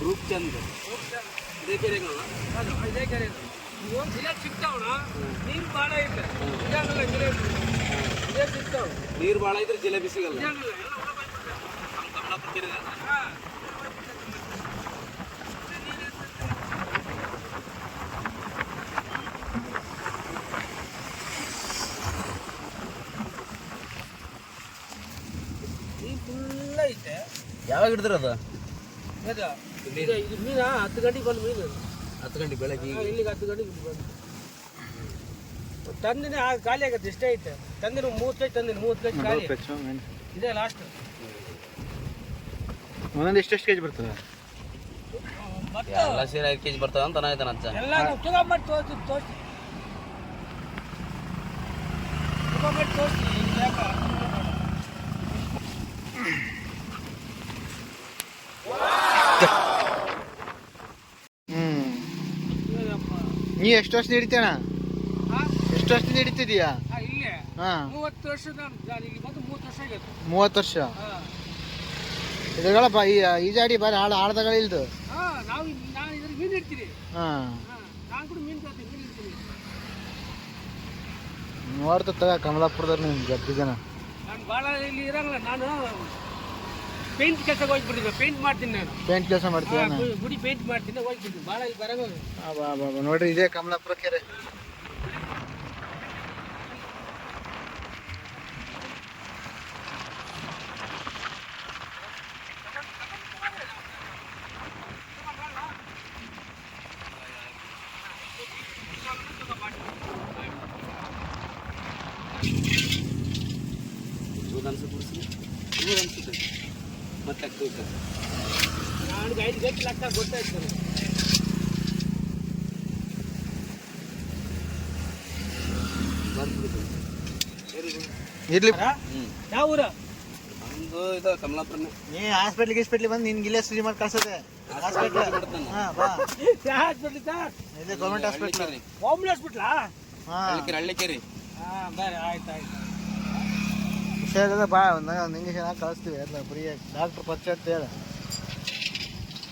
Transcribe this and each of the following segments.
ರೂಪ್ಚಂದ್. ಇದೇ ಅದು ಇದೇ ಕೆರೆ ಒಂದು ಇಲ್ಲೇ ಸಿಗ್ತಾವಣ ನೀರು ಭಾಳ ಐತೆ. ಇದಾಗಲ್ಲ ಜಿಲೇಬಿ ಇದೇ. ಸಿಗ್ತಾವ. ನೀರು ಭಾಳ ಇದ್ರೆ ಜಿಲೇಬಿ ಸಿಗಲ್ಲ ಇದಾಗಲ್ಲ ಎಲ್ಲ ಹೊರ ಬಂದ್ಬಿಡ್ತಾವೆ. ನಮ್ಮ ಕಮಲಾಪುರ ಕೆರೆ ಹಾ. ನೀರು ಫುಲ್ ಐತೆ ಯಾವಾಗ ಹಿಡಿದ್ರ ಅದು ಇದು ಮೀನ ಹತ್ತು ಗಂಟೆಗೆ ಬಂದು ಮೀನು. ಹತ್ತು ಗಂಟೆ ಬೆಳಗ್ಗೆ ಈಗ ಇಲ್ಲಿಗೆ ಹತ್ತು ಗಂಟೆಗೆ ಇಲ್ಲಿ ಬಂದು. ತಂದಿನ ಖಾಲಿ ಆಗತ್ತೆ ಇಷ್ಟೇ ಐತೆ ತಂದಿನ ಮೂವತ್ತು ಕೆಜಿ ತಂದಿನ ಮೂವತ್ತು ಕೆಜಿ ಖಾಲಿ. ಇದೇ ಲಾಸ್ಟ್ ಒಂದೊಂದು ಎಷ್ಟೆಷ್ಟು ಕೆಜಿ ಬರ್ತದೆ? ಎಲ್ಲ ಸೇರಿ ಐದು ಕೆಜಿ ಬರ್ತದೆ ಅಂತ ಆಯ್ತಾನ ಅಜ್ಜ. ಎಲ್ಲ ತಗೊಂಬಟ್ಟು ತೋರಿಸಿ ತೋರಿಸಿ. ತಗೊಂಬಟ್ಟು ತೋರಿಸಿ ಯಾಕ ಹ್ಮ್ ಏನಪ್ಪ ನೀ ಎಷ್ಟು ವರ್ಷ ಹಿಡಿತೇಣ? ಎಷ್ಟು ವರ್ಷದಿಂದ ಹಿಡಿತಿದೀಯಾ ಮೂವತ್ತು ವರ್ಷ ನಡೀತಿದ್ಯಾ ಮೂವತ್ತು ವರ್ಷ? ಇದ್ರಗಳಪ್ಪ ಈ ಈಜಾಡಿ ಬಾರಿ ಆಳ ಆಳ್ದಗಳ ಇಲ್ದು. ಹಾ ನಾವು ಇಲ್ಲಿ- ನಾನು ಇದ್ರಿಗೆ ಮೀನು ಇಡ್ತೀನಿ ಹಾ. ಹಾ ನಾನು ಕೂಡ ಮೀನು ತರ್ತೀನಿ ಇಡ್ತೀನಿ ನೋಡ್ತ ತಗ ಕಮಲಾಪುರದವ್ರು ನೀವು ಜಗ್ಗಿ ಜನ ಭಾಳ ಇಲ್ಲಿ ಇರಂಗಿಲ್ಲ ನಾನು ಪೇಂಟ್ ಕೆಲಸ ಹೋಗ್ಬಿಟ್ಟಿದ್ದೆ ಪೇಂಟ್ ಮಾಡ್ತೀನಿ ನಾನು. ಪೇಂಟ್ ಕೆಲಸ ಮಾಡ್ತೀನಿ ಗುಡಿ ಪೇಂಟ್ ಮಾಡ್ತೀನಿ ಹೋಗ್ಬಿಡ್ತೀನಿ ಭಾಳ ಇಲ್ಲಿ ಬರಂಗಿಲ್ಲ ಬಾ ಬಾ ಬಾ. ನೋಡ್ರಿ ಇದೇ ಕಮಲಾಪುರ ಕೆರೆ ಇದು ಅನ್ಸುತ್ತೆ ಇದು ಅನ್ಸುತ್ತೆ ಮತ್ತೆ ಆಗ್ತದೆ ನನಗೆ ಐದು ಗಂಟೆ ಲೆಕ್ಕ ಗೊತ್ತಾಯ್ತು. ಇರ್ಲಿ. ಹಾ? ಯಾವ ಊರ? ನಮ್ದು ಇದು ಕಮಲಾಪುರನೇ. ನೀ ಹಾಸ್ಪಿಟ್ಲಿಗೆ ಗಿಸ್ಪಿಟ್ಲಿ ಬಂದು ನಿನ್ಗೆ ಇಲ್ಲೇ ಸುಜಿ ಮಾಡಿ ಕಳ್ಸದೆ. ಹಾಸ್ಪಿಟ್ಲ್ ಬಾ. ಹಾಸ್ಪಿಟ್ಲ್ ಸರ್ ಇದೇ ಗೌರ್ಮೆಂಟ್ ಹಾಸ್ಪಿಟ್ಲ್ ಹಳ್ಳಿಕೆರೆ. ಹಾಸ್ಪಿಟ್ಲಾ ಹಳ್ಳಿಕೆರೆ ಹಳ್ಳಿಕೆರೆ. ಹಾಂ ಬೇರೆ ಆಯ್ತು ಆಯ್ತು. ಹುಷಾರದ ಬಾ ಒಂದು ಒಂದು ಇಂಜೆಕ್ಷನ್ ಹಾಕಿ ಕಳಿಸ್ತೀವಿ ಎಲ್ಲ ಫ್ರೀ ಡಾಕ್ಟ್ರ್ ಪರಿಚಯ ಅಂತ ಹೇಳ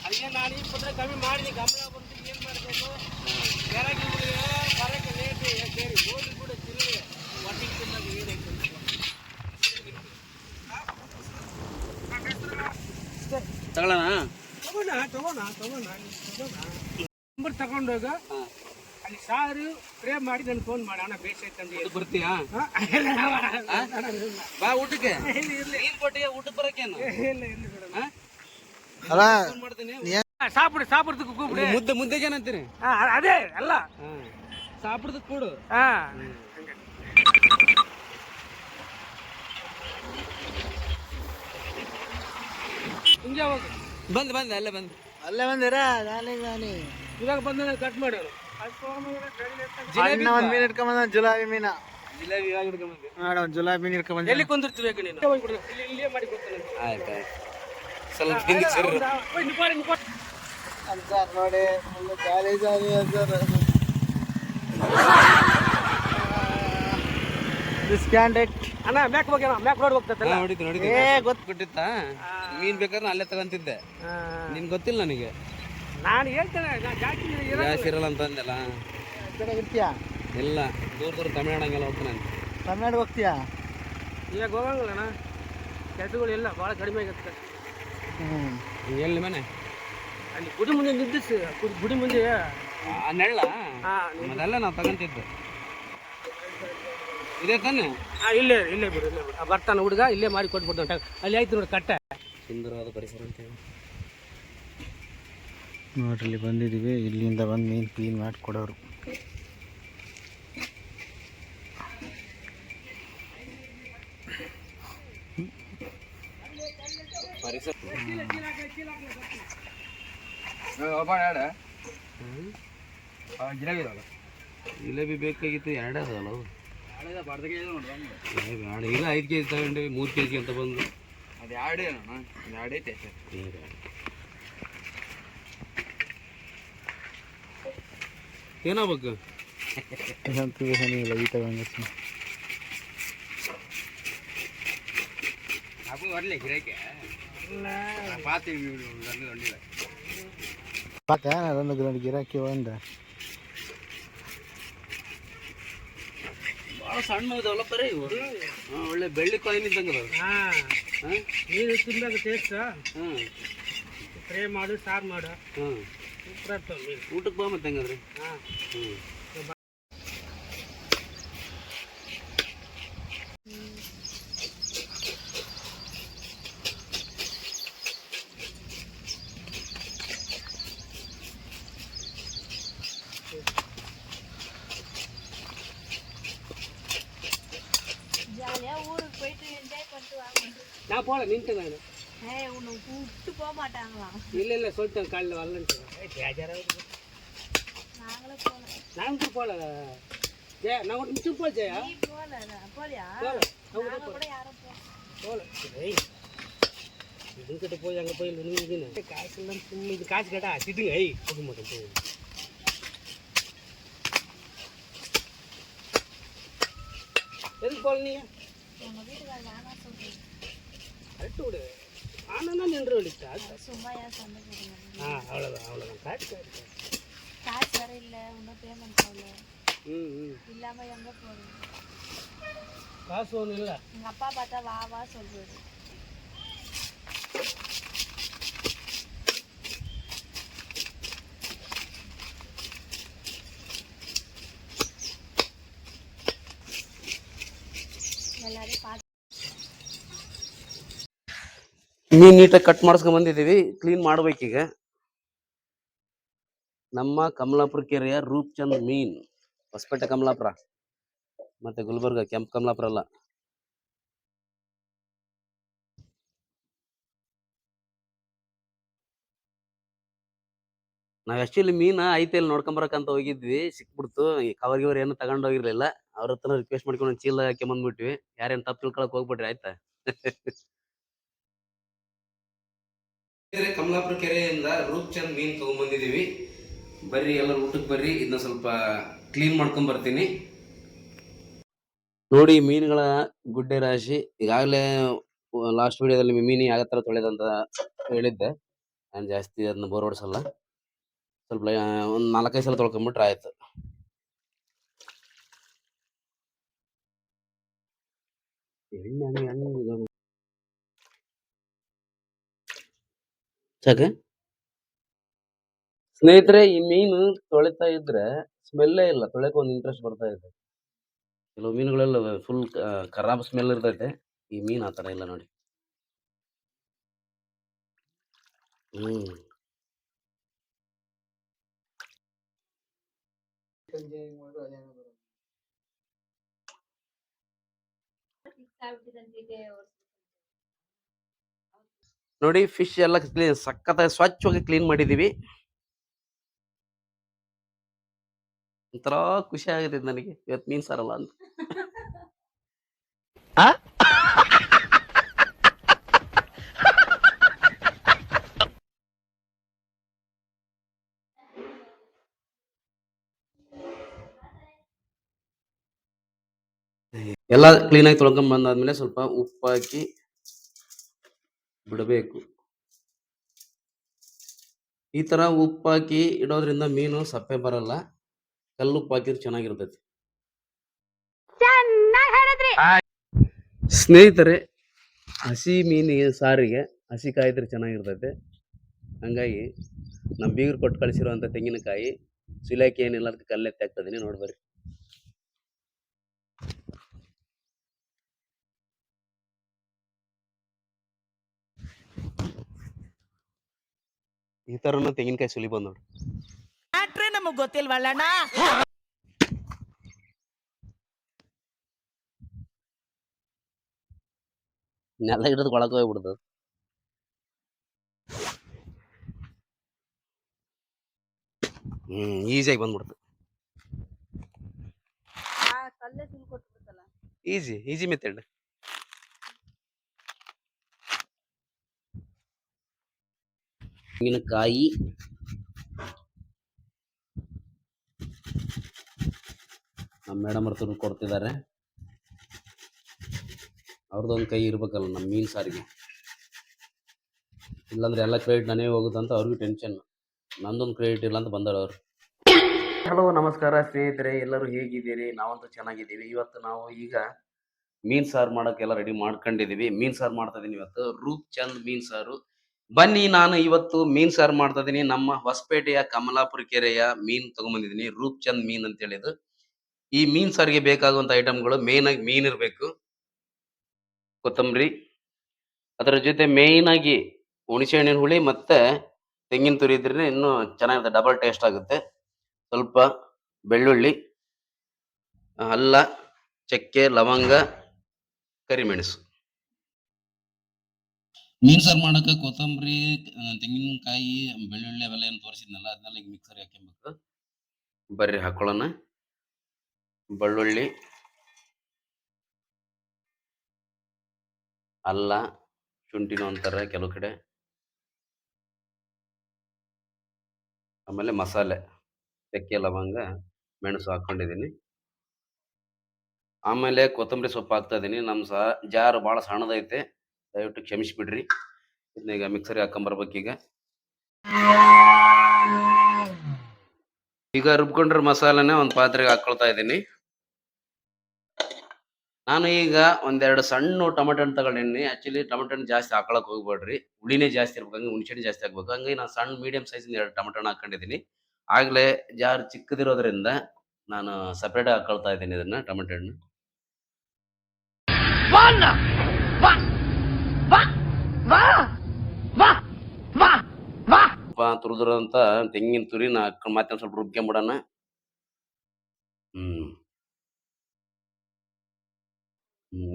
ಅದಕ್ಕೆ ನಾನು ಇಪ್ಪತ್ತರ ಕಮ್ಮಿ ಮಾಡಿದೆ ಗಮನ ಬಂದು ಏನು ಮಾಡಬೇಕು ಯಾರಾಗಿಗಳಿಗೆ ಬರೋಕ್ಕೆ ಲೇಟ್ ಸೇರಿ ಹೋಗಿ ಕೂಡ ತಿರುಗಿ ಒಟ್ಟಿಗೆ ತಿನ್ನೋದು ಏನೈತೆ ತಗೊಳ್ಳೋಣ ತಗೋಣ ತಗೋಣ ತಗೋಣ ತಗೋಣ ನಂಬರ್ ತಗೊಂಡೋಗ ಅಲ್ಲಿ ಸಾರು ಪ್ರೇ ಮಾಡಿ ನನಗೆ ಫೋನ್ ಮಾಡಿ ಅಣ್ಣ ಬೇಸೈತೆ ಅಂತ ಹೇಳಿ ಬರ್ತೀಯಾ ಹಾ? ಇಲ್ಲ, ಅಣ್ಣ, ಇಲ್ಲ. ಬಾ ಊಟಕ್ಕೆ ಇಲ್ಲ, ಇಲ್ಲ, ನೀನ್ ಕೊಟ್ಟಿಗೆ ಊಟಕ್ಕೆ ಬರಕೇನು ಇಲ್ಲ, ಇಲ್ಲ ಬಿಡಣ್ಣ. ಅಲ್ಲ ಫೋನ್ ಮಾಡ್ತೀನಿ ಹಾ, ಸಾಪಿಡು ಸಾಪಿಡ್ದಕ್ಕೆ ಕೂಬಿಡಿ ಮುದ್ದೆ ಮುದ್ದೆಗೆ ಏನಂತೀರಿ ಹಾ ಅದೇ ಅಲ್ಲ ಸಾಪಿಡ್ದಕ್ಕೆ ಕೊಡು ಹಾ ಹಿಂಗೆ ಹೋಗು ಬಂದ್ ಬಂದ್ ಅಲ್ಲೇ ಬಂದ್ ಅಲ್ಲೇ ಬಂದಿರ ನಾನೇ ನಾನೇ ಇವಾಗ ಬಂದ ಕಟ್ ಮಾಡೋರು ಅಣ್ಣ ಒಂದು ಮೀನು ಇಟ್ಕೊಂಬಂದ ಜುಲಾಬಿ ಮೀನ. ಜಿಲೇಬಿ ಇವಾಗ ಹಿಡ್ಕೊಂಬಂದೆ ನೋಡ ಒಂದು ಜುಲಾಬಿ ಮೀನು ಇಟ್ಕೊಂಬಂದ ಎಲ್ಲಿ ಕುಂದಿರ್ತೀವಿ ನೀನು. ಇಲ್ಲಿ ಇಲ್ಲೇ ಮಾಡಿ ಕೊಡ್ತಾನೆ ಆಯ್ತು. ಸ್ವಲ್ಪ ಸರ್. ಅಂತ ನೋಡಿ ಅಣ್ಣ ಮ್ಯಾಕ್ ಹೋಗ್ಯಾನ ಮ್ಯಾಕ್ ರೋಡ್ ಹೋಗ್ತೈತಲ್ಲ? ನೋಡಿದ್ದು ಏ ಗೊತ್ತು ಕೊಟ್ಟಿತ್ತಾ? ಮೀನ್ ಬೇಕಾದ್ರೆ ಅಲ್ಲೇ ತಗೊಂತಿದ್ದೆ. ನಿನ್ ಗೊತ್ತಿಲ್ಲ ನನಗೆ? ನಾನು ಹೇಳ್ತೇನೆ ಜಾಸ್ತಿ ಇರಲ್ಲ. ಅಂತ ಅಂದೆಲ್ಲ ಕಡೆ ಇರ್ತೀಯಾ? ಇಲ್ಲ ದೂರ ದೂರ ತಮಿಳ್ನಾಡು ಹಂಗೆಲ್ಲ ಹೋಗ್ತಾನೆ ಅಂತ ತಮಿಳ್ನಾಡು ಹೋಗ್ತೀಯಾ? ಈಗ ಹೋಗಂಗಿಲ್ಲ ಅಣ್ಣ. ಕೆಲಸಗಳು ಇಲ್ಲ ಭಾಳ ಕಡಿಮೆ ಆಗತ್ತೆ. ಹ್ಞೂ ಎಲ್ಲಿ ಮನೆ ಅಲ್ಲಿ ಗುಡಿ ಮುಂದೆ ನಿಂದಿಸಿ ಗುಡಿ- ಗುಡಿ ಮುಂದೆ. ಆ ನೆಳ್ಳ ಅದೆಲ್ಲ ನಾವು ತಗೊಂತಿದ್ದೆ. ಇದೇ ತಾನೆ? ಹಾಂ ಇಲ್ಲೇ ಇಲ್ಲೇ ಬಿಡು ಇಲ್ಲೇ ಬಿಡು. ಬರ್ತಾನೆ ಹುಡುಗ ಇಲ್ಲೇ ಮಾಡಿ ಕೊಟ್ಬಿಡ್ತಾನೆ ಅಲ್ಲಿ ಆಯ್ತು ನೋಡಿ ಕಟ್ಟೆ. ಸುಂದರವಾದ ಪರಿಸರ ಅಂತ ಹೇಳಿ. ನೋಡ್ರಿ ಇಲ್ಲಿ ಬಂದಿದ್ದೀವಿ ಇಲ್ಲಿಂದ ಬಂದು ಮೀನು ಕ್ಲೀನ್ ಮಾಡಿ ಕೊಡೋರು. ಜಿಲೇಬಿ ಬೇಕಾಗಿತ್ತು ಎರಡೇ ಅದಲ್ಲ ಇಲ್ಲ ಐದು ಕೆ ಜಿ ತಗೊಂಡು ಮೂರು ಕೆ ಜಿ ಅಂತ ಬಂದು. ಅದು ಎರಡೇ ಎರಡೈತೆ ಏ ಬೇಡ. ಏನಾಗ್ಬೇಕು ಏನಿಲ್ಲ ಈ ಥರ ಬರಲಿ ಗಿರಾಕಿ. ಪಾತೀವಿ ಗಂಡು ಗಂಡಿಲ್ಲ ಪಾತ ಅದೊಂದು ಗ್ರೌಂಡ್ ಗಿರಾಕಿ ಒಂದು. ಭಾಳ ಸಣ್ಣ ಇದಾವಲ್ಲ ಇವರು. ಒಳ್ಳೆ ಬೆಳ್ಳಿ ಕಾಯಿನ್ ಇದ್ದಂಗೆ ಅದಾವ ನೀರು ತಿಂದಾಗ ಟೇಸ್ಟ್ ಹ್ಞೂ ಪ್ರೇ ಮಾಡು ಸಾರು ಮಾಡು. ಹ್ಞೂ ಊಟಕ್ಕೆ ಬಾ ಮತ್ತೆ ಹೆಂಗದ್ರಿ ಹಾಂ ಹ್ಞೂ ஜாலியாக ஊருக்கு போயிட்டு என்ஜாய் பண்ணிட்டு வாங்க நான் போகல நின்ட்டு நான் ஏய் உன்னை கூப்பிட்டு போக மாட்டாங்களாம் இல்லை இல்லை சொல்லிட்டேன் காலையில் வரலன்ட்டு பேஜாராக நாங்களும் போகல. ஜெயா நான் கூட மிச்சம் போல ஜெயா போகல போகல. இதுங்கிட்ட போய் அங்கே போய் நின்றுங்கன்னு காசு எல்லாம் சும்மா இது காசு கேட்டா சிட்டுங்க ஐ போக மாட்டேன் போய் எதுக்கு போகல நீங்கள் கரெக்டு விடு. ஆனால் நின்று வேண்டியதா சும்மா ஆ அவ்வளோதான் அவ்வளோதான் காட்டு காட்டு காசு வேற இல்லை இன்னும் பேமெண்ட் ஆகல. ம் ம். இல்லாமல் எங்கே போகிறீங்க காசு ஒன்றும் இல்லை. எங்கள் அப்பா பார்த்தா வா வா சொல்றாரு. எல்லாரையும் பார்த்து ಮೀನು ನೀಟಾಗಿ ಕಟ್ ಮಾಡಿಸ್ಕೊಂಡ್ ಬಂದಿದ್ದೀವಿ ಕ್ಲೀನ್ ಮಾಡ್ಬೇಕೀಗ. ನಮ್ಮ ಕಮಲಾಪುರ ಕೆರೆಯ ರೂಪಚಂದ್ ಮೀನ್, ಹೊಸಪೇಟೆ ಕಮಲಾಪುರ, ಮತ್ತೆ ಗುಲ್ಬರ್ಗ, ಕೆಂಪ್ ಕಮಲಾಪುರ ಅಲ್ಲ ನಾವ್ ಆಕ್ಚುಲಿ ಮೀನ ಐತೆ ಇಲ್ಲಿ ನೋಡ್ಕೊಂಬರಕಂತ ಹೋಗಿದ್ವಿ, ಸಿಕ್ಬಿಡ್ತು. ಈ ಕವರ್ ಗಿವರ್ ಏನು ತಗೊಂಡ್ ಹೋಗಿರ್ಲಿಲ್ಲ. ಅವ್ರ ಹತ್ರ ರಿಕ್ವೆಸ್ಟ್ ಮಾಡ್ಕೊಂಡು ಚೀಲ ಹಾಕಿ ಬಂದ್ಬಿಟ್ವಿ ಯಾರೇನ್ ತಪ್ಪು ತಿಳ್ಕೊಳಕ್ ಹೋಗ್ಬಿಟ್ರಿ, ಆಯ್ತಾ? ಕಮಲಾಪುರ ಕೆರೆಯಿಂದ ರೂಪ್ಚಂದ್ ಮೀನ್ ತಗೊಂಡ್ಬಂದಿದೀವಿ ಬರ್ರಿ ಎಲ್ಲ ಊಟಕ್ಕೆ ಬರ್ರಿ ಇದನ್ನ ಸ್ವಲ್ಪ ಕ್ಲೀನ್ ಮಾಡ್ಕೊಂಡ್ ಬರ್ತೀನಿ. ನೋಡಿ, ಮೀನುಗಳ ಗುಡ್ಡೆ ರಾಶಿ, ಈಗಾಗಲೇ ಲಾಸ್ಟ್ ವಿಡಿಯೋದಲ್ಲಿ ಮೀನು ಯಾವ ತರ ತೊಳೆದಂತ ಹೇಳಿದ್ದೆ. ನಾನು ಜಾಸ್ತಿ ಅದನ್ನ ಬೋರ್ ಹೊಡ್ಸಲ್ಲ. ಸ್ವಲ್ಪ ಒಂದು ನಾಲ್ಕೈದು ಸಲ ತೊಳ್ಕೊಂಬಿಟ್ರೆ ಆಯ್ತು. ಎಣ್ಣೆ ಹಂಗೆ ಹಂಗೆ ಸಾಕೆ ಸ್ನೇಹಿತರೆ ಈ ಮೀನು ತೊಳಿತಾ ಇದ್ರೆ ಸ್ಮೆಲ್ಲೇ ಇಲ್ಲ. ತೊಳೆಕ ಒಂದು ಇಂಟ್ರೆಸ್ಟ್ ಬರ್ತಾ ಇದೆ. ಕೆಲವು ಮೀನುಗಳೆಲ್ಲ ಫುಲ್ ಖರಾಬ್ ಸ್ಮೆಲ್ ಇರ್ತೈತೆ. ಈ ಮೀನು ಆ ಥರ ಇಲ್ಲ ನೋಡಿ. ಹ್ಮ್. ನೋಡಿ ಫಿಶ್ ಎಲ್ಲ ಕ್ಲೀನ್ ಸಖತ್ತಾಗಿ ಸ್ವಚ್ಛವಾಗಿ ಕ್ಲೀನ್ ಮಾಡಿದೀವಿ. ಒಂಥರ ಖುಷಿ ಆಗಿದೆ ನನಗೆ. ಇವತ್ತು ಮೀನ್ ಸಾರಲ್ಲ ಅಂತ. ಎಲ್ಲ ಕ್ಲೀನಾಗಿ ತೊಳ್ಕೊಂಡ್ ಬಂದಾದ್ಮೇಲೆ ಸ್ವಲ್ಪ ಉಪ್ಪು ಹಾಕಿ ಬಿಡಬೇಕು. ಈ ಥರ ಉಪ್ಪಾಕಿ ಇಡೋದ್ರಿಂದ ಮೀನು ಸಪ್ಪೆ ಬರಲ್ಲ. ಕಲ್ಲು ಹಾಕಿದ್ರೆ ಚೆನ್ನಾಗಿರ್ತೈತಿ. ಸ್ನೇಹಿತರೆ ಹಸಿ ಮೀನಿಗೆ ಸಾರಿಗೆ ಹಸಿ ಕಾಯಿದ್ರೆ ಚೆನ್ನಾಗಿರ್ತೈತೆ. ಹಂಗಾಗಿ ನಮ್ಮ ಬೀಗರು ಕೊಟ್ಟು ಕಳಿಸಿರುವಂಥ ತೆಂಗಿನಕಾಯಿ ಸಿಲಾಕಿ ಏನಿಲ್ಲ ಅದಕ್ಕೆ ಕಲ್ಲೆತ್ತಿ ನೋಡಿ ನೋಡ್ಬರ್ರಿ. ಈ ಥರನೂ ತೆಂಗಿನಕಾಯಿ ಸುಲಿ ಬಂದ್ ನೋಡಿ ನಮಗ್ ಗೊತ್ತಿಲ್ವಲ್ಲಣ್ಣ ನೆಲ ಹಿಡಿದು ಒಳಗೆ ಹೋಗ್ಬಿಡ್ದು ಹ್ಮ್ ಈಸಿಯಾಗಿ ಬಂದ್ಬಿಡ್ತು. ಕಲ್ಲೇ ಸುಲ್ ಕೊಟ್ಬಿಡ್ತಲ್ಲ ಈಸಿ ಈಸಿ ಮೆಥಡ್ ತೆಂಗಿನಕಾಯಿ ನಮ್ಮ ಮೇಡಮ್ ಅವ್ರು ಕೊಡ್ತಿದ್ದಾರೆ. ಅವ್ರದ್ದೊಂದು ಕೈ ಇರ್ಬೇಕಲ್ಲ ನಮ್ಮ ಮೀನು ಸಾರಿಗೆ. ಇಲ್ಲಾಂದ್ರೆ ಎಲ್ಲ ಕ್ರೆಡಿಟ್ ನನಗೆ ಹೋಗುತ್ತೆ ಅಂತ ಅವ್ರಿಗೂ ಟೆನ್ಷನ್ ನಂದೊಂದು ಕ್ರೆಡಿಟ್ ಇಲ್ಲ ಅಂತ ಬಂದಾರ ಅವರು. ಹಲೋ ನಮಸ್ಕಾರ ಸ್ನೇಹಿತರೆ, ಎಲ್ಲರೂ ಹೇಗಿದ್ದೀರಿ? ನಾವಂತೂ ಚೆನ್ನಾಗಿದ್ದೀವಿ. ಇವತ್ತು ನಾವು ಈಗ ಮೀನ್ ಸಾರು ಮಾಡೋಕ್ಕೆಲ್ಲ ರೆಡಿ ಮಾಡ್ಕೊಂಡಿದ್ದೀವಿ. ಮೀನ್ ಸಾರು ಮಾಡ್ತಾ ಇದೀನಿ ಇವತ್ತು. ರೂಪ್ ಚಂದ್ ಮೀನ್ ಸಾರು. ಬನ್ನಿ ನಾನು ಇವತ್ತು ಮೀನ್ ಸಾರು ಮಾಡ್ತಾ ಇದೀನಿ. ನಮ್ಮ ಹೊಸಪೇಟೆಯ ಕಮಲಾಪುರ ಕೆರೆಯ ಮೀನ್ ತಗೊಂಬಂದಿದ್ದೀನಿ. ರೂಪ್ ಚಂದ್ ಮೀನ್ ಅಂತ ಹೇಳಿದು ಈ ಮೀನ್ ಸಾರಿಗೆ ಬೇಕಾಗುವಂತ ಐಟಮ್ಗಳು ಮೇನ್ ಆಗಿ ಮೀನ್ ಇರಬೇಕು. ಕೊತ್ತಂಬರಿ. ಅದರ ಜೊತೆ ಮೇನ್ ಆಗಿ ಹುಣಸೆ ಹಣ್ಣಿನ ಹುಳಿ ಮತ್ತೆ ತೆಂಗಿನ ತುರಿ ಇದ್ರೆ ಇನ್ನೂ ಚೆನ್ನಾಗಿರುತ್ತೆ. ಡಬಲ್ ಟೇಸ್ಟ್ ಆಗುತ್ತೆ. ಸ್ವಲ್ಪ ಬೆಳ್ಳುಳ್ಳಿ, ಅಲ್ಲ, ಚಕ್ಕೆ, ಲವಂಗ, ಕರಿಮೆಣಸು. ಮೀನ್ ಸಾರು ಮಾಡಕ್ಕೆ ಕೊತ್ತಂಬರಿ, ತೆಂಗಿನಕಾಯಿ, ಬೆಳ್ಳುಳ್ಳಿ ಅವೆಲ್ಲ ಏನು ತೋರಿಸಿದ್ನಲ್ಲ ಅದನ್ನೆಲ್ಲ ಈಗ ಮಿಕ್ಸರ್ ಹಾಕ್ಕೊಬೇಕು ಬರ್ರಿ ಹಾಕೊಳ್ಳೋಣ. ಬೆಳ್ಳುಳ್ಳಿ, ಅಲ್ಲ, ಶುಂಠಿನೂ ಅಂತಾರೆ ಕೆಲವು ಕಡೆ. ಆಮೇಲೆ ಮಸಾಲೆ, ಚಕ್ಕೆ, ಲವಂಗ, ಮೆಣಸು ಹಾಕೊಂಡಿದ್ದೀನಿ ಆಮೇಲೆ ಕೊತ್ತಂಬರಿ ಸೊಪ್ಪು ಹಾಕ್ತಾ ಇದ್ದೀನಿ ನಮ್ಮ ಸಹ ಜಾರು ಭಾಳ ಸಣ್ಣದೈತೆ. ದಯವಿಟ್ಟು ಕ್ಷಮಿಸಿಬಿಡ್ರಿ. ಇದನ್ನ ಈಗ ಮಿಕ್ಸರ್ಗೆ ಹಾಕೊಂಬರ್ಬೇಕೀಗ ಈಗ. ರುಬ್ಕೊಂಡ್ರ ಮಸಾಲೆನೇ ಒಂದು ಪಾತ್ರೆಗೆ ಹಾಕೊಳ್ತಾ ಇದ್ದೀನಿ. ನಾನು ಈಗ ಒಂದೆರಡು ಸಣ್ಣ ಟೊಮೆಟೊ ಹಣ್ಣು ತಗೊಂಡಿನಿ ಆಕ್ಚುಲಿ ಟೊಮೆಟೊ ಹಣ್ಣು ಜಾಸ್ತಿ ಹಾಕೊಳಕ್ಕೆ ಹೋಗ್ಬೇಡ್ರಿ. ಹುಳಿನೇ ಜಾಸ್ತಿ ಇರ್ಬೇಕು. ಹಂಗೆ ಹುಣಸೆ ಹಣ್ಣು ಜಾಸ್ತಿ ಹಾಕ್ಬೇಕು. ಹಂಗೆ ನಾನು ಸಣ್ಣ ಮೀಡಿಯಂ ಸೈಜ್ ಎರಡು ಟೊಮೆಟೊ ಹಣ್ಣು ಹಾಕೊಂಡಿದ್ದೀನಿ. ಆಗ್ಲೇ ಜಾರ್ ಚಿಕ್ಕದಿರೋದ್ರಿಂದ ನಾನು ಸಪ್ರೇಟಾಗಿ ಹಾಕೊಳ್ತಾ ಇದ್ದೀನಿ ಇದನ್ನ, ಟೊಮೆಟೊ ಹಣ್ಣು. ತುರಿದಿರೋಂಥ ತೆಂಗಿನ ತುರಿನ ಹಾಕೊಂಡು ಮತ್ತೆ ಸ್ವಲ್ಪ ರುಬ್ಕೊಂಬಿಡೋಣ ಹ್ಮ್.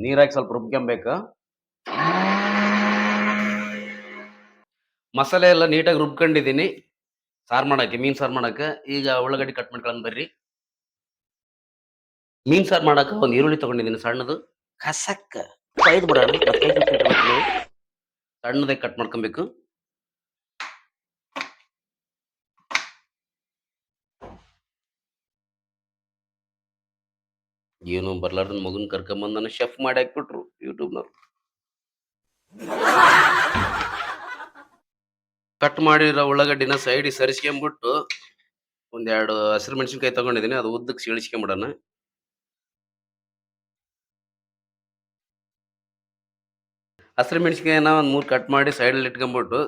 ನೀರಾಕಿ ಸ್ವಲ್ಪ ರುಬ್ಕೊಂಬೇಕು ಮಸಾಲೆ ಎಲ್ಲ ನೀಟಾಗಿ ರುಬ್ಕೊಂಡಿದ್ದೀನಿ. ಸಾರು ಮಾಡಕ್ಕೆ, ಮೀನ್ ಸಾರು ಮಾಡಕ್ಕೆ. ಈಗ ಉಳ್ಳಾಗಡ್ಡಿ ಕಟ್ ಮಾಡ್ಕೊಳ್ಳೋಣ ಬರ್ರಿ. ಮೀನ್ ಸಾರು ಮಾಡಕ್ಕೆ ಒಂದು ಈರುಳ್ಳಿ ತಗೊಂಡಿದ್ದೀನಿ ಸಣ್ಣದು. ಕಸಕ್ಕ ಬಿಡೋಣ ಸಣ್ಣದಾಗಿ ಕಟ್ ಮಾಡ್ಕೊಬೇಕು. ಏನು ಬರ್ಲಾರ್ದನ್ ಮಗನ ಕರ್ಕೊಂಬಂದ್ ಶೆಫ್ ಮಾಡಿ ಹಾಕ್ಬಿಟ್ರು ಯೂಟ್ಯೂಬ್ನವ್ರು. ಕಟ್ ಮಾಡಿರೋ ಉಳ್ಳಾಗಡ್ಡಿನ ಸೈಡಿಗೆ ಸರಿಸ್ಕೊಂಬಿಟ್ಟು ಒಂದೆರಡು ಹಸಿರು ಮೆಣಸಿನ್ಕಾಯಿ ತಗೊಂಡಿದ್ದೀನಿ ಅದು ಉದ್ದಕ್ಕೆ ಸೀಳಿಸ್ಕೊಂಬಿಡೋಣ. ಹಸಿರು ಮೆಣಸಿನ್ಕಾಯಿನ ಒಂದು ಮೂರು ಕಟ್ ಮಾಡಿ ಸೈಡಲ್ಲಿ ಇಟ್ಕೊಂಬಿಟ್ಟು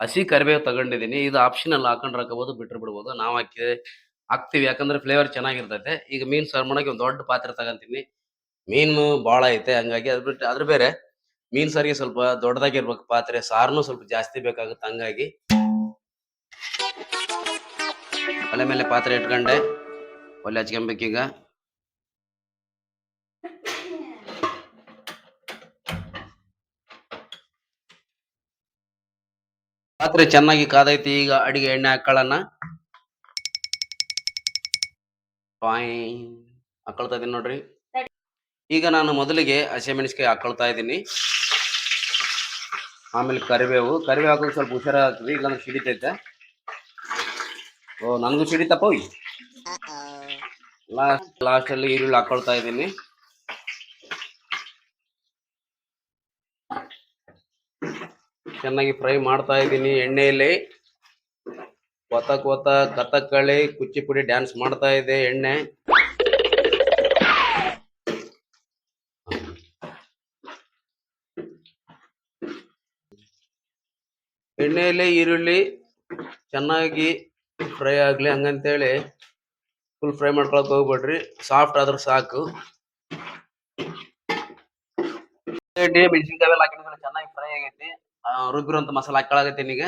ಹಸಿ ಕರಿಬೇವು ತಗೊಂಡಿದ್ದೀನಿ ಇದು ಆಪ್ಷನಲ್ ಹಾಕೊಂಡು ಹಾಕಬಹುದು ಬಿಟ್ಟರು ಬಿಡ್ಬೋದು, ನಾವು ಹಾಕಿ ಹಾಕ್ತಿವಿ. ಯಾಕಂದ್ರೆ ಫ್ಲೇವರ್ ಚೆನ್ನಾಗಿರ್ತೈತೆ. ಈಗ ಮೀನ್ ಸರ್ವ್ ಮಾಡೋಕೆ ಒಂದು ದೊಡ್ಡ ಪಾತ್ರೆ ತಗೊಂತೀನಿ. ಮೀನು ಭಾಳ ಐತೆ. ಹಂಗಾಗಿ ಅದು ಬಿಟ್ಟು ಅದ್ರ ಬೇರೆ ಮೀನ್ ಸಾರಿಗೆ ಸ್ವಲ್ಪ ದೊಡ್ಡದಾಗಿರ್ಬೇಕು. ಪಾತ್ರೆ ಸಾರ್ನು ಸ್ವಲ್ಪ ಜಾಸ್ತಿ ಬೇಕಾಗುತ್ತೆ. ಹಂಗಾಗಿ ಒಲೆ ಮೇಲೆ ಪಾತ್ರೆ ಇಟ್ಕೊಂಡೆ. ಒಲೆ ಹಚ್ಕೊಬೇಕೀಗ ಪಾತ್ರೆ ಚೆನ್ನಾಗಿ ಕಾದೈತಿ. ಈಗ ಅಡಿಗೆ ಎಣ್ಣೆ ಹಾಕೊಳ್ಳೋಣ. ಪಾಯ್ ಹಾಕೊಳ್ತಾ ಇದೀನಿ ನೋಡ್ರಿ. ಈಗ ನಾನು ಮೊದಲಿಗೆ ಹಸಿಮೆಣಸಿಕಾಯಿ ಹಾಕೊಳ್ತಾ ಇದ್ದೀನಿ. ಆಮೇಲೆ ಕರಿಬೇವು ಕರಿಬೇವು ಹಾಕೋದು ಸ್ವಲ್ಪ ಹುಷಾರಾಗ್ತದೆ ಈಗ ನನಗೆ ಸಿಡಿತೈತೆ. ಓ ನನಗೂ ಸಿಡಿತಪ್ಪ ಲಾಸ್ಟ್ ಲಾಸ್ಟಲ್ಲಿ ಈರುಳ್ಳಿ ಹಾಕೊಳ್ತಾ ಇದ್ದೀನಿ. ಚೆನ್ನಾಗಿ ಫ್ರೈ ಮಾಡ್ತಾ ಇದ್ದೀನಿ ಎಣ್ಣೆಯಲ್ಲಿ. ಕೊತ ಕೊತ ಕಥಕ್ಕಳಿ ಕುಚ್ಚಿಪುಡಿ ಡ್ಯಾನ್ಸ್ ಮಾಡ್ತಾ ಇದೆ ಎಣ್ಣೆ. ಎಣ್ಣೆಯಲ್ಲಿ ಈರುಳ್ಳಿ ಚೆನ್ನಾಗಿ ಫ್ರೈ ಆಗಲಿ, ಹಂಗಂತೇಳಿ ಫುಲ್ ಫ್ರೈ ಮಾಡ್ಕೊಳಕ್ ಹೋಗ್ಬೇಡ್ರಿ. ಸಾಫ್ಟ್ ಆದ್ರೆ ಸಾಕು. ಮೆಣಸಿನ್ಕಾಯಿ ಎಲ್ಲ ಹಾಕಿದ್ರೆ ಚೆನ್ನಾಗಿ ಫ್ರೈ ಆಗೈತಿ. ರುಬ್ಬಿರುವಂತ ಮಸಾಲ ನಿಮಗೆ ಈಗ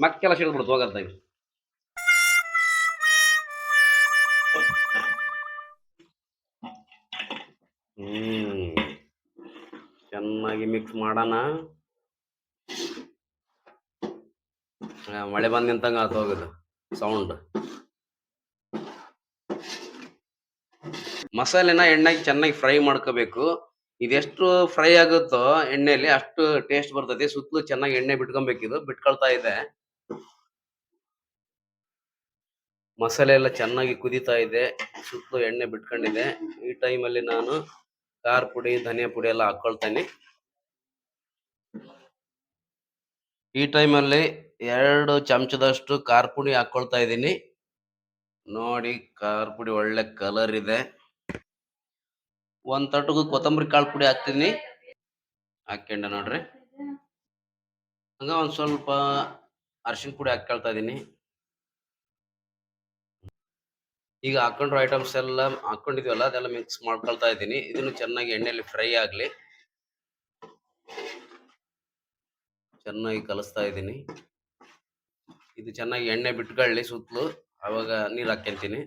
ಮಕ್ಕೆಲ್ಲ ಸಿಡಿದ್ಬಿಡ್ತು ಹೋಗತ್ತಾಗ ಹ್ಮ್. ಚೆನ್ನಾಗಿ ಮಿಕ್ಸ್ ಮಾಡೋಣ. ಮಳೆ ಬಂದ ನಿಂತಂಗ ಆತ ಹೋಗುದು ಸೌಂಡ್ ಮಸಾಲೆನ ಎಣ್ಣೆಗೆ ಚೆನ್ನಾಗಿ ಫ್ರೈ ಮಾಡ್ಕೋಬೇಕು. ಇದೆಷ್ಟು ಫ್ರೈ ಆಗುತ್ತೋ ಎಣ್ಣೆಯಲ್ಲಿ ಅಷ್ಟು ಟೇಸ್ಟ್ ಬರ್ತೈತಿ ಸುತ್ತಲೂ ಚೆನ್ನಾಗಿ ಎಣ್ಣೆ ಬಿಟ್ಕೊಬೇಕಿದು, ಬಿಟ್ಕೊಳ್ತಾ ಇದೆ. ಮಸಾಲೆ ಎಲ್ಲ ಚೆನ್ನಾಗಿ ಕುದೀತಾ ಇದೆ, ಸುತ್ತಲೂ ಎಣ್ಣೆ ಬಿಟ್ಕೊಂಡಿದೆ. ಈ ಟೈಮಲ್ಲಿ ನಾನು ಖಾರ ಪುಡಿ, ಧನಿಯಾ ಪುಡಿ ಎಲ್ಲ ಹಾಕೊಳ್ತೇನೆ. ಈ ಟೈಮಲ್ಲಿ ಎರಡು ಚಮಚದಷ್ಟು ಖಾರ ಪುಡಿ ಹಾಕೊಳ್ತಾ ಇದ್ದೀನಿ. ನೋಡಿ, ಖಾರ ಪುಡಿ ಒಳ್ಳೆ ಕಲರ್ ಇದೆ. ಒಂದ್ ತಟ್ಟಗೂ ಕೊತ್ತಂಬರಿ ಕಾಳು ಪುಡಿ ಹಾಕ್ತೀನಿ. ಹಾಕ್ಕೊಂಡೆ ನೋಡ್ರಿ. ಹಂಗ ಒಂದ್ ಸ್ವಲ್ಪ ಅರಿಶಿನ ಪುಡಿ ಹಾಕೊಳ್ತಾ ಇದೀನಿ. ಈಗ ಹಾಕೊಂಡಿರೋ ಐಟಮ್ಸ್ ಎಲ್ಲ ಹಾಕೊಂಡಿದ್ವಲ್ಲ ಅದೆಲ್ಲ ಮಿಕ್ಸ್ ಮಾಡ್ಕೊಳ್ತಾ ಇದ್ದೀನಿ ಇದನ್ನು ಚೆನ್ನಾಗಿ ಎಣ್ಣೆಯಲ್ಲಿ ಫ್ರೈ ಆಗಲಿ. ಚೆನ್ನಾಗಿ ಕಲಿಸ್ತಾ ಇದ್ದೀನಿ ಇದು ಚೆನ್ನಾಗಿ ಎಣ್ಣೆ ಬಿಟ್ಕೊಳ್ಳಿ ಸುತ್ತಲೂ. ಅವಾಗ ನೀರು ಹಾಕ್ಕೊಂತೀನಿ.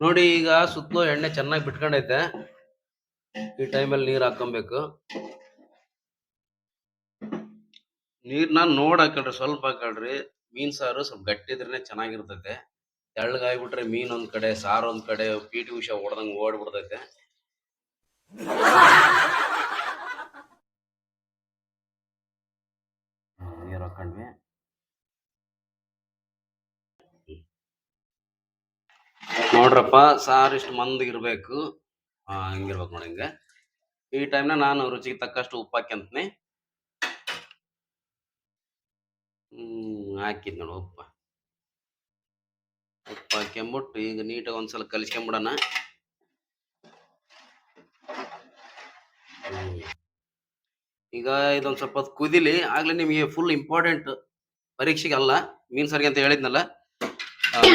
ನೋಡಿ, ಈಗ ಸುತ್ತಲೂ ಎಣ್ಣೆ ಚೆನ್ನಾಗಿ ಬಿಟ್ಕೊಂಡೈತೆ ಈ ಟೈಮಲ್ಲಿ ನೀರು ಹಾಕೊಬೇಕು ನೀರ್ನ ನೋಡ್ ಹಾಕೊಳ್ರಿ ಸ್ವಲ್ಪ ಹಾಕೊಳ್ರಿ ಮೀನ್ ಸಾರು ಸ್ವಲ್ಪ ಗಟ್ಟಿ ಇದ್ರೇನೆ ಚೆನ್ನಾಗಿರ್ತೈತೆ. ತೆಳ್ಳಗಾಗ್ಬಿಟ್ರೆ ಮೀನ್ ಒಂದ್ ಕಡೆ, ಸಾರು ಒಂದ್ ಕಡೆ, ಪಿ ಟಿ ಉಷಾ ಹೊಡೆದಂಗೆ ಓಡ್ಬಿಡ್ತೈತೆ. ನೀರು ಹಾಕೊಂಡ್ವಿ. ನೋಡ್ರಪ್ಪ, ಸಾರು ಇಷ್ಟು ಮಂದಿಗಿರ್ಬೇಕು ಹಾ, ಹಿಂಗಿರ್ಬೇಕು ನೋಡಿ ಹಿಂಗೆ. ಈ ಟೈಮ್ನ ನಾನು ರುಚಿಗೆ ತಕ್ಕಷ್ಟು ಉಪ್ಪು ಹಾಕ್ಯಂತೀನಿ ಹ್ಮ್ ಹಾಕಿದ್ ನೋಡು ಉಪ್ಪು ಉಪ್ಪು ಹಾಕ್ಯಂಬಿಟ್ಟು ಈಗ ನೀಟಾಗಿ ಒಂದ್ಸಲ ಕಲಿಸ್ಕೊಂಬಿಡೋಣ. ಈಗ ಇದೊಂದು ಸ್ವಲ್ಪ ಕುದಿಲಿ, ಆಗ್ಲೇ ನಿಮಗೆ ಫುಲ್ ಇಂಪಾರ್ಟೆಂಟ್ ಪರೀಕ್ಷೆಗೆ ಅಲ್ಲ, ಮೀನ್ ಸಾರಿಗೆ ಅಂತ ಹೇಳಿದ್ನಲ್ಲ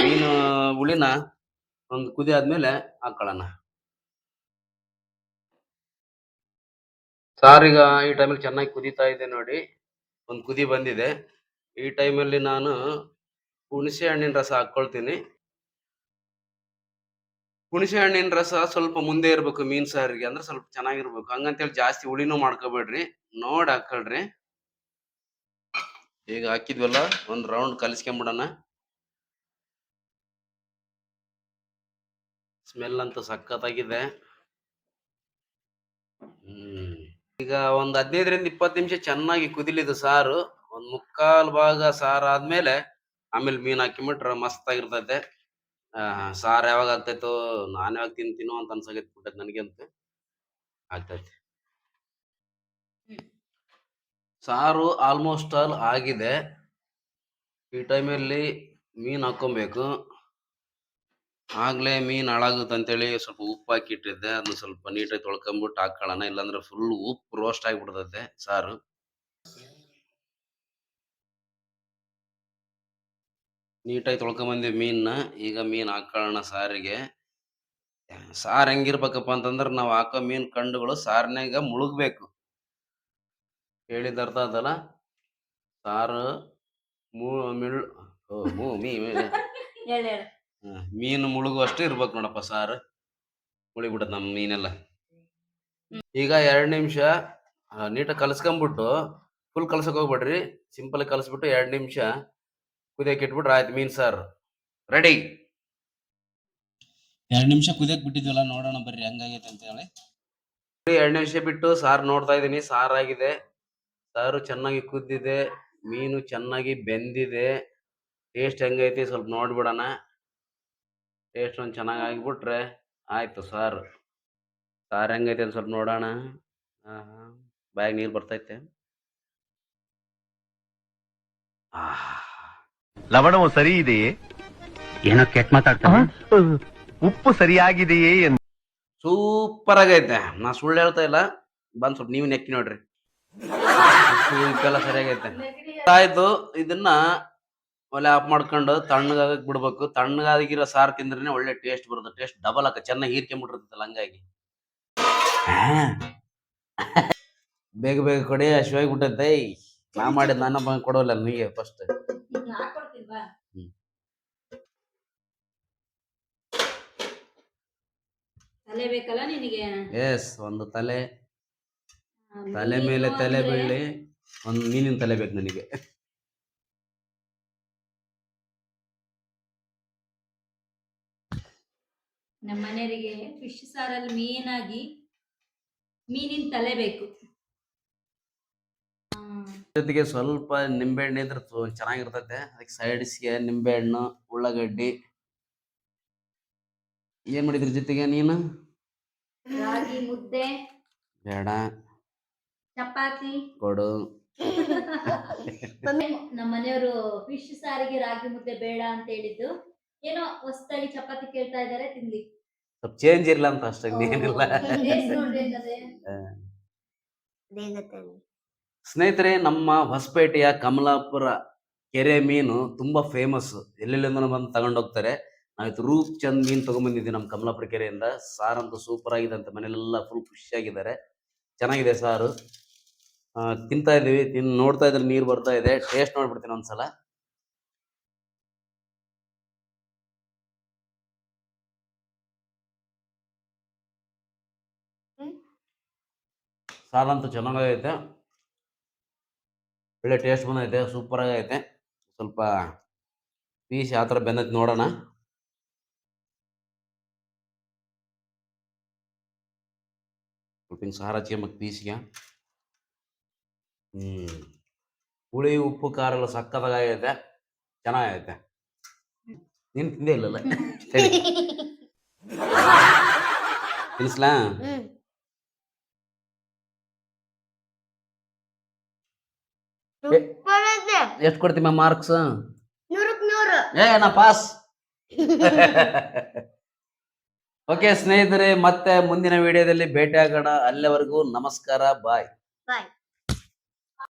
ಮೀನು ಹುಳಿನ ಒಂದು ಕುದಿ ಆದ್ಮೇಲೆ ಹಾಕೊಳ್ಳೋಣ. ಈಗ ಈ ಟೈಮಲ್ಲಿ ಚೆನ್ನಾಗಿ ಕುದೀತಾ ಇದೆ ನೋಡಿ, ಒಂದು ಕುದಿ ಬಂದಿದೆ. ಈ ಟೈಮಲ್ಲಿ ನಾನು ಹುಣಸೆ ಹಣ್ಣಿನ ರಸ ಹಾಕ್ಕೊಳ್ತೀನಿ. ಹುಣಸೆ ಹಣ್ಣಿನ ರಸ ಸ್ವಲ್ಪ ಮುಂದೆ ಇರಬೇಕು ಮೀನ್ ಸಾರಿಗೆ ಅಂದ್ರೆ ಸ್ವಲ್ಪ ಚೆನ್ನಾಗಿರ್ಬೇಕು. ಹಂಗಂತೇಳಿ ಜಾಸ್ತಿ ಹುಳಿನೂ ಮಾಡ್ಕೋಬೇಡ್ರಿ. ನೋಡ್ ಹಾಕೊಳ್ರಿ ಈಗ ಹಾಕಿದ್ವಲ್ಲ, ಒಂದ್ ರೌಂಡ್ ಕಲಿಸ್ಕೊಂಬಿಡೋಣ. ಸ್ಮೆಲ್ ಅಂತ ಸಖತ್ತಾಗಿದೆ. ಹ್ಮ್. ಈಗ ಒಂದ್ ಹದಿನೈದರಿಂದ ಇಪ್ಪತ್ತು ನಿಮಿಷ ಚೆನ್ನಾಗಿ ಕುದಿಲಿದು ಸಾರು. ಒಂದ್ ಮುಕ್ಕಾಲ್ ಭಾಗ ಸಾರ್ ಆದ್ಮೇಲೆ ಆಮೇಲೆ ಮೀನ್ ಹಾಕಿಬಿಟ್ರೆ ಮಸ್ತ್ ಆಗಿರ್ತೈತೆ ಆ, ಸಾರ್ ಯಾವಾಗ ಆಗ್ತೈತೋ ನಾನ್ ಯಾವಾಗ ತಿಂತೀನೋ ಅಂತ ಅನ್ಸಾಕೈತಿ ಬಿಟ್ಟೈತೆ ಅಂತ ಆಗ್ತೈತಿ. ಸಾರು ಆಲ್ಮೋಸ್ಟ್ ಆಲ್ ಆಗಿದೆ. ಈ ಟೈಮಲ್ಲಿ ಮೀನ್ ಹಾಕೊಬೇಕು ಆಗ್ಲೇ ಮೀನ್ ಹಾಳಾಗುತ್ತೆ ಅಂತೇಳಿ ಸ್ವಲ್ಪ ಉಪ್ಪು ಹಾಕಿ ಇಟ್ಟಿದ್ದೆ ಅದನ್ನ ಸ್ವಲ್ಪ ನೀಟಾಗಿ ತೊಳ್ಕೊಂಬಿಟ್ಟು ಹಾಕೊಳ್ಳೋಣ. ಇಲ್ಲಾಂದ್ರೆ ಫುಲ್ ಉಪ್ಪು ರೋಸ್ಟ್ ಆಗಿಬಿಡ್ತೈತೆ ಸಾರು. ನೀಟಾಗಿ ತೊಳ್ಕೊಂಬಂದಿವಿ ಮೀನ್ನ ಈಗ ಮೀನ್ ಹಾಕೊಳ್ಳೋಣ ಸಾರಿಗೆ. ಸಾರು ಹೆಂಗಿರ್ಬೇಕಪ್ಪ ಅಂತಂದ್ರೆ ನಾವು ಹಾಕೋ ಮೀನ್ ಕಂಡುಗಳು ಸಾರಿನಾಗ ಮುಳುಗ್ಬೇಕು. ಹೇಳಿದ ಅರ್ಥ ಅದಲ್ಲ ಸಾರು ಮೂ ಮಿಳ್ ಮೂ ಮೀ ಮೀನು ಮುಳುಗುವಷ್ಟು ಇರ್ಬೇಕು ನೋಡಪ್ಪ ಸಾರು. ಮುಳಿಬಿಡತ್ ನಮ್ಮ ಮೀನೆಲ್ಲ. ಈಗ ಎರಡು ನಿಮಿಷ ನೀಟಾಗಿ ಕಲಸ್ಕೊಂಬಿಟ್ಟು ಫುಲ್ ಕಲಸಕ್ ಹೋಗ್ಬೇಡ್ರಿ. ಸಿಂಪಲ್ ಕಲಸ್ಬಿಟ್ಟು ಎರಡು ನಿಮಿಷ ಕುದಿಯಕ್ಕೆ ಇಟ್ಬಿಟ್ರೆ ಆಯ್ತು ಮೀನ್ ಸರ್. ರೆಡಿ ಎರಡು ನಿಮಿಷ ಕುದಿಯಕ್ ಬಿಟ್ಟಿದ್ವಲ್ಲ ನೋಡೋಣ ಬರ್ರಿ ಹಂಗಾಗೈತೆ ಅಂತ ಹೇಳಿ. ಎರಡು ನಿಮಿಷ ಬಿಟ್ಟು ಸಾರ್ ನೋಡ್ತಾ ಇದ್ದೀನಿ ಸಾರ್ ಆಗಿದೆ ಸಾರು ಚೆನ್ನಾಗಿ ಕುದ್ದಿದೆ ಮೀನು ಚೆನ್ನಾಗಿ ಬೆಂದಿದೆ. ಟೇಸ್ಟ್ ಹೆಂಗೈತಿ ಸ್ವಲ್ಪ ನೋಡ್ಬಿಡೋಣ. ಟೇಸ್ಟ್ ಒಂದು ಚೆನ್ನಾಗಿ ಆಗಿಬಿಟ್ರೆ ಆಯಿತು ಸಾರು. ಸಾರ್ ಹೆಂಗೈತೆ ಅಂತ ಸ್ವಲ್ಪ ನೋಡೋಣ. ಹಾಂ ಹಾಂ ಬಾಯಾಗ ನೀರು ಬರ್ತೈತೆ. ಆಹ್. ಲವಣವು ಸರಿ ಇದೆಯೇ ಏನೋ ಕೆಟ್ಟ ಮಾತಾಡ್ತಾನೆ. ಉಪ್ಪು ಸರಿಯಾಗಿದೆಯೇ ಎಂದು. ಸೂಪರ್ ಆಗೈತೆ. ನಾ ಸುಳ್ಳು ಹೇಳ್ತಾ ಇಲ್ಲ. ಬಂದ್ ಸ್ವಲ್ಪ ನೀವು ನೆಕ್ಕಿ ನೋಡ್ರಿ. ಉಪ್ಪು ಉಪ್ಪೆಲ್ಲ ಸರಿಯಾಗೈತೆ. ಆಯ್ತು. ಇದನ್ನ ಒಲೆ ಆಫ್ ಮಾಡ್ಕೊಂಡು ತಣ್ಣಗಾಗಕ್ ಬಿಡ್ಬೇಕು. ತಣ್ಣಗಾಗಿರೋ ಸಾರು ತಿಂದ್ರೇನೆ ಒಳ್ಳೆ ಟೇಸ್ಟ್ ಬರುತ್ತೆ. ಟೇಸ್ಟ್ ಡಬಲ್ ಆಕ ಚೆನ್ನಾಗಿ ಹೀರ್ಕೊಂಡ್ಬಿಟ್ಟಿರ್ತಲ್ಲ ಹಂಗಾಗಿ. ಬೇಗ ಬೇಗ ಕೊಡಿ. ಹಸಿವಾಗಿ ಬಿಟ್ಟೈತೆ ನಾ ಮಾಡಿದ್ ನಾನು ಬಂದು ಕೊಡೋಲ್ಲ ನಿಮಗೆ ಫಸ್ಟ್ ತಲೆ ಬೇಕಲ್ಲ ನಿನಗೆ ಎಸ್ ಒಂದು ತಲೆ. ತಲೆ ಮೇಲೆ ತಲೆ ಬೀಳಿ ಒಂದು ಮೀನಿನ ತಲೆ ಬೇಕು ನನಗೆ. ನಮ್ಮ ಮನೆಯವರಿಗೆ ಫಿಶ್ ಸಾರಲ್ಲಿ ಮೇನ್ ಆಗಿ ಮೀನಿನ ತಲೆ ಬೇಕು. ಜೊತೆಗೆ ಸ್ವಲ್ಪ ನಿಂಬೆಹಣ್ಣು ಇದ್ರೆ ಚೆನ್ನಾಗಿರ್ತೈತೆ. ಅದಕ್ಕೆ ಸೈಡ್ಸ್ಗೆ ನಿಂಬೆಹಣ್ಣು ಉಳ್ಳಾಗಡ್ಡಿ. ಏನ್ ಮಾಡಿದ್ರಿ ಜೊತೆಗೆ ನೀನು? ರಾಗಿ ಮುದ್ದೆ. ಬೇಡ. ಚಪಾತಿ. ಕೊಡು. ನಮ್ಮ ಮನೆಯವರು ಫಿಶ್ ಸಾರಿಗೆ ರಾಗಿ ಮುದ್ದೆ ಬೇಡ ಅಂತ ಹೇಳಿದ್ದು. ಏನೋ ಹೊಸ್ತಾಗಿ ಚಪಾತಿ ಕೇಳ್ತಾ ಇದಾರೆ ತಿನ್ಲಿ. ಸ್ವಲ್ಪ ಚೇಂಜ್ ಇರ್ಲ ಅಂತ ಅಷ್ಟೇ ಏನಿಲ್ಲ. ಸ್ನೇಹಿತರೆ ನಮ್ಮ ಹೊಸಪೇಟೆಯ ಕಮಲಾಪುರ ಕೆರೆ ಮೀನು ತುಂಬಾ ಫೇಮಸ್ ಎಲ್ಲೆಲ್ಲಿಂದ ಬಂದು ತಗೊಂಡೋಗ್ತಾರೆ. ನಾವಿತ್ತು ರೂಪ್ ಚಂದ್ ಮೀನು ತಗೊಂಡ್ಬಂದಿದ್ವಿ ನಮ್ಮ ಕಮಲಾಪುರ ಕೆರೆಯಿಂದ. ಸಾರಂತೂ ಸೂಪರ್ ಆಗಿದೆ ಅಂತ ಮನೇಲೆಲ್ಲ ಫುಲ್ ಖುಷಿಯಾಗಿದ್ದಾರೆ ಚೆನ್ನಾಗಿದೆ ಸಾರು. ತಿಂತಾ ಇದ್ದೀವಿ. ತಿನ್ ನೋಡ್ತಾ ಇದ್ರೆ ನೀರು ಬರ್ತಾ ಇದೆ. ಟೇಸ್ಟ್ ನೋಡ್ಬಿಡ್ತೀನಿ ಒಂದ್ಸಲ. ಸಾರಂತೂ ಚೆನ್ನಾಗೈತೆ. ಒಳ್ಳೆ ಟೇಸ್ಟ್ ಬಂದೈತೆ ಸೂಪರ್ ಆಗೈತೆ. ಸ್ವಲ್ಪ ಪೀಸ್ ಯಾವ ಥರ ಬೆಂದೈತೆ ನೋಡೋಣ. ಸ್ವಲ್ಪ ಹಿಂಗೆ ಸಾರ ಹಚ್ಕೊಂಬೇಕು ಪೀಸ್ಗೆ. ಹ್ಮ್. ಹುಳಿ ಉಪ್ಪು ಖಾರ ಎಲ್ಲ ಸಕ್ಕದಾಗೈತೆ ಚೆನ್ನಾಗೈತೆ. ನೀನು ತಿಂದೇ ಇಲ್ಲಲ್ಲ? ತಿನ್ಸ್ಲಾ? ಎಷ್ಟು ಕೊಡ್ತೀಮ ಮಾರ್ಕ್ಸ್? ಏ ನಾ ಪಾಸ್. ಓಕೆ ಸ್ನೇಹಿತರೆ ಮತ್ತೆ ಮುಂದಿನ ವಿಡಿಯೋದಲ್ಲಿ ಭೇಟಿ ಆಗೋಣ ಅಲ್ಲಿವರೆಗೂ ನಮಸ್ಕಾರ ಬಾಯ್. ಬಾಯ್.